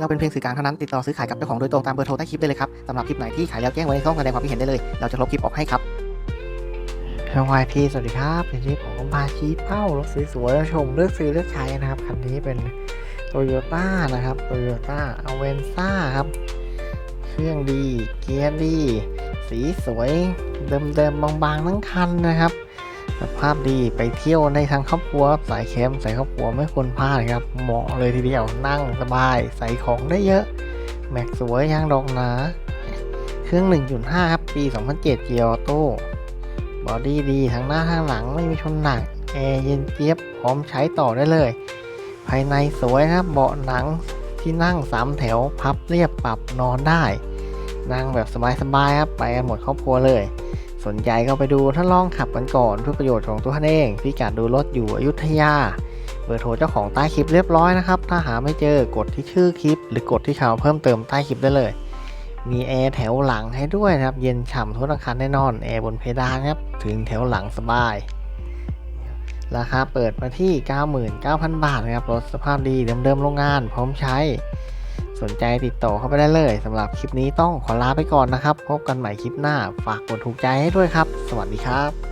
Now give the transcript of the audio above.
เราเป็นเพียงสื่อกลางเท่านั้นติดต่อซื้อขายกับเจ้าของโดยตรงตามเบอร์โทรใต้คลิปได้เลยครับสำหรับคลิปไหนที่ขายแล้วแจ้งไว้ในช่องแสดงความคิดเห็นได้เลย เราจะลบคลิปออกให้ครับทางวายพีสวัสดีครับวันนี้ผมมาชี้เป้ารถสวยๆแล้วชมเลือกซื้อเลือกใช้นะครับคันนี้เป็นโตโยต้านะครับโตโยต้าอเวนซ่าครับ เครื่องดี เกียร์ดี สีสวย เดิมๆบางๆทั้งคันนะครับ ภาพดีไปเที่ยวในทางครอบครัวครับสายแคมป์สายครอบครัวไม่ควรพลาดครับ เหมาะเลยทีเดียวนั่งสบาย ใส่ของได้เยอะ แม็กสวยยางดอกหนา เครื่อง 1.5 ครับ ปี 2007 เกียร์ออโต้บอดี้ดีทั้งหน้าทั้งหลังไม่มีชนหนักแอร์เย็นเจี๊ยบพร้อมใช้ต่อได้เลย ภายในสวยนะครับเบาะหนังที่นั่ง 3 แถวพับเรียบปรับนอนได้ นั่งแบบสบายๆครับไปกันหมดครอบครัวเลย สนใจก็ไปดูถ้านลองขับกันก่อนเพื่อประโยชน์ของตัวท่านเองพี่กัดดูรถอยู่อยุธยาเบอร์โทรเจ้าของใต้คลิปเรียบร้อยนะครับ ถ้าหาไม่เจอกดที่ชื่อคลิป หรือกดที่ข่าวเพิ่มเติมใต้คลิปได้เลย มีแอร์แถวหลังให้ด้วยนะครับ เย็นฉ่ำทุกอาคารแน่นอนแอร์บนเพดานครับถึงแถวหลังสบาย ราคาเปิดมาที่ 99,000 บาทนะครับรถสภาพดีเดิมๆโรงงาน พร้อมใช้ สนใจติดต่อเข้าไปได้เลยสำหรับคลิปนี้ต้องขอลาไปก่อนนะครับ พบกันใหม่คลิปหน้า ฝากกดถูกใจให้ด้วยครับ สวัสดีครับ